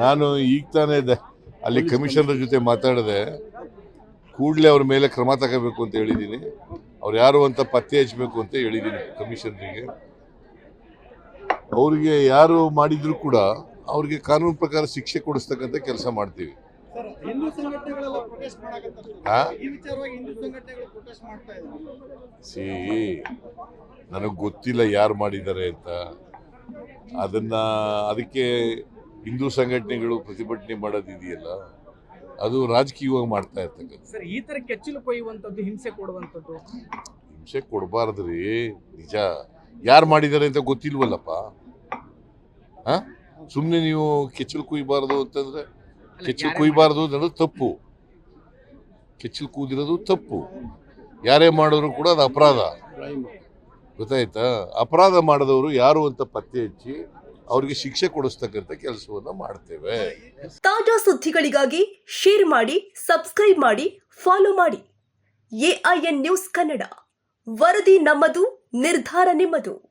ನಾನು ಈಗ ತಾನೇ ಇದೆ. ಅಲ್ಲಿ ಕಮಿಷನರ್ ಜೊತೆ ಮಾತಾಡಿದೆ. ಕೂಡಲೇ ಅವ್ರ ಮೇಲೆ ಕ್ರಮ ತಗೋಬೇಕು ಅಂತ ಹೇಳಿದ್ದೀನಿ ಅವ್ರು ಯಾರು ಅಂತ ಪತ್ತೆ ಹಚ್ಚಬೇಕು ಅಂತ ಹೇಳಿದ್ದೀನಿ ಕಮಿಷನರಿಗೆ. ಅವ್ರಿಗೆ ಯಾರು ಮಾಡಿದ್ರು ಕೂಡ ಅವ್ರಿಗೆ ಕಾನೂನು ಪ್ರಕಾರ ಶಿಕ್ಷೆ ಕೊಡಿಸ್ತಕ್ಕಂಥ ಕೆಲಸ ಮಾಡ್ತೀವಿ. ಸರ್ ಹಿಂದೂ ಸಂಘಟನೆಗಳೆಲ್ಲ ಪ್ರೊಟೆಸ್ಟ್ ಮಾಡಕತ್ತಾರೆ ಈ ವಿಚಾರವಾಗಿ ಹಿಂದೂ ಸಂಘಟನೆಗಳು ಪ್ರೊಟೆಸ್ಟ್ ಮಾಡ್ತಾ ಇದ್ದಾರೆ. ಸಿ ನನಗೆ ಗೊತ್ತಿಲ್ಲ ಯಾರು ಮಾಡಿದ್ದಾರೆ ಅಂತ. ಅದನ್ನ ಅದಕ್ಕೆ ಹಿಂದೂ ಸಂಘಟನೆಗಳು ಪ್ರತಿಭಟನೆ ಮಾಡೋದಿದೆಯಲ್ಲ ಅದು ರಾಜಕೀಯವಾಗಿ ಮಾಡ್ತಾ ಇರ್ತಕ್ಕಂಥ ಸರ್ ಈ ತರ ಕೆಚ್ಚಲು ಹಿಂಸೆ ಕೊಡುವಂತದ್ದು ಹಿಂಸೆ ಕೊಡಬಾರ್ದ್ರಿ ನಿಜ. ಯಾರು ಮಾಡಿದ್ದಾರೆ ಅಂತ ಗೊತ್ತಿಲ್ವಲ್ಲಪ್ಪ? ಹಾಂ? ಸುಮ್ಮನೆ ನೀವು ಕೆಚ್ಚಲು ಕುಯ್ಬಾರ್ದು ಅಂತಂದ್ರೆ ಕೆಚ್ಚಲು ಕುಯ್ಬಾರ್ದು ಅನ್ನೋದು ತಪ್ಪು. ಕೆಚ್ಚಲು ಕೂದಿರೋದು ತಪ್ಪು. ಯಾರೇ ಮಾಡಿದ್ರು ಕೂಡ ಅದು ಅಪರಾಧ. ಗೊತ್ತಾಯ್ತಾ? ಅಪರಾಧ ಮಾಡಿದವರು ಯಾರು ಅಂತ ಪತ್ತೆ ಹಚ್ಚಿ ಅವರಿಗೆ ಶಿಕ್ಷೆ ಕೊಡಿಸ್ತಕ್ಕಂಥ ಕೆಲಸವನ್ನು ಮಾಡ್ತೇವೆ. ತಾಜಾ ಸುದ್ದಿಗಳಿಗಾಗಿ ಶೇರ್ ಮಾಡಿ ಸಬ್ಸ್ಕ್ರೈಬ್ ಮಾಡಿ ಫಾಲೋ ಮಾಡಿ. AIN news Kannada. ವರದಿ ನಮ್ಮದು, ನಿರ್ಧಾರ ನಿಮ್ಮದು.